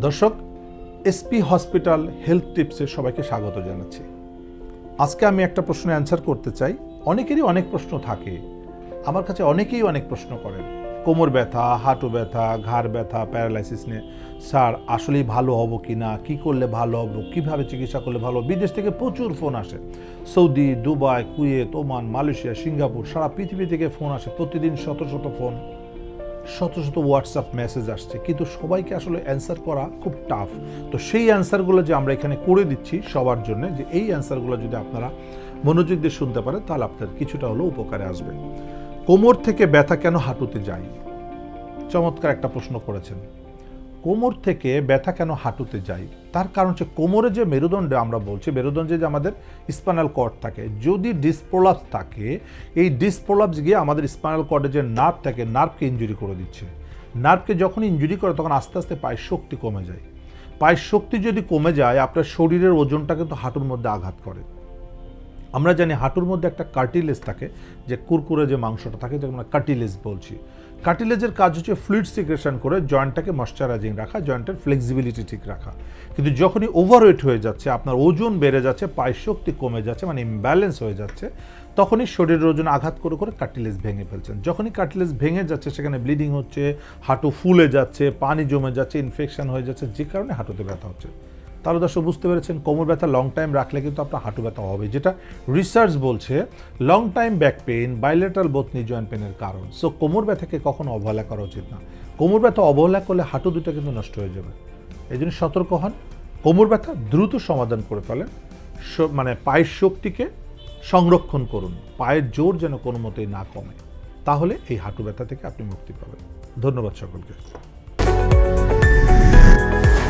দর্শক, SP hospital health টিপসে সবাইকে স্বাগত জানাচ্ছি। আজকে আমি একটা প্রশ্নের অ্যান্সার করতে চাই। অনেকেরই অনেক প্রশ্ন থাকে। আমার কাছে অনেকেই অনেক প্রশ্ন করেন। কোমর ব্যথা, হাঁটু ব্যথা, ঘাড় ব্যথা, প্যারালাইসিস নিয়ে। স্যার, আসলেই ভালো হব কি না? কী করলে ভালো হব? কীভাবে চিকিৎসা করলে ভালো বিদেশ থেকে প্রচুর ফোন আসে। Saudi, Dubai, Kuwait, Oman, Malaysia, Singapore, সারা পৃথিবী থেকে ফোন আসে। প্রতিদিন শত শত ফোন। শত শত হোয়াটসঅ্যাপ মেসেজ আসছে। কিন্তু সবাইকে আসলে অ্যান্সার করা খুব টাফ তো সেই অ্যান্সারগুলো যে আমরা এখানে করে দিচ্ছি সবার জন্য, যে এই অ্যান্সারগুলো যদি আপনারা মনোযোগ দিয়ে শুনতে পারেন, তাহলে আপনার কিছুটা হলেও উপকারে আসবে। কোমর থেকে ব্যথা কেন হাঁটুতে যায়? চমৎকার একটা প্রশ্ন করেছেন। কোমর থেকে ব্যথা কেন হাঁটুতে যায়? তার কারণ হচ্ছে কোমরে যে মেরুদণ্ডে, আমরা বলছি মেরুদণ্ডে যে আমাদের স্পাইনাল কর্ড থাকে, যদি ডিসপ্রোলাপস থাকে, এই ডিসপ্রোলাপস গিয়ে আমাদের স্পাইনাল কর্ডে যে নার্ভ থাকে নার্ভকে ইনজুরি করে দিচ্ছে। নার্ভকে যখন ইঞ্জুরি করে, তখন আস্তে আস্তে পায়ের শক্তি কমে যায়। পায়ের শক্তি যদি কমে যায়, আপনার শরীরের ওজনটা কিন্তু হাঁটুর মধ্যে আঘাত করে। আমরা জানি হাঁটুর মধ্যে একটা কার্টিলেজ থাকে, যে কুরকুরে যে মাংসটা থাকে যেটা আমরা বলছি। কার্টিলেজের কাজ হচ্ছে ফ্লুইড সিক্রেশন করে জয়েন্টটাকে ময়শ্চারাইজিং রাখা জয়েন্টের ফ্লেক্সিবিলিটি ঠিক রাখা। কিন্তু যখনই ওভারওয়েট হয়ে যাচ্ছে, আপনার ওজন বেড়ে যাচ্ছে, পায়ের শক্তি কমে যাচ্ছে মানে ইমব্যালেন্স হয়ে যাচ্ছে, তখনই শরীরের ওজন আঘাত করে করে কার্টিলেজ ভেঙে ফেলছেন। যখনই কার্টিলেজ ভেঙে যাচ্ছে, সেখানে ব্লিডিং হচ্ছে, হাঁটু ফুলে যাচ্ছে, পানি জমে যাচ্ছে ইনফেকশন হয়ে যাচ্ছে, যে কারণে হাঁটুতে ব্যথা হচ্ছে। তাহলে দর্শক বুঝতে পেরেছেন, কোমর ব্যথা লং টাইম রাখলে কিন্তু আপনার হাঁটু ব্যথা হবে, যেটা রিসার্চ বলছে long time back pain bilateral both knee joint পেনের কারণ। সো কোমর ব্যথাকে কখনো অবহেলা করা উচিত না। কোমর ব্যথা অবহেলা করলে হাঁটু দুটো কিন্তু নষ্ট হয়ে যাবে। এই জন্য সতর্ক হন। কোমর ব্যথা দ্রুত সমাধান করে ফেলেন। মানে পায়ের শক্তিকে সংরক্ষণ করুন। পায়ের জোর যেন কোনো মতেই না কমে। তাহলে এই হাঁটু ব্যথা থেকে আপনি মুক্তি পাবেন। ধন্যবাদ সকলকে।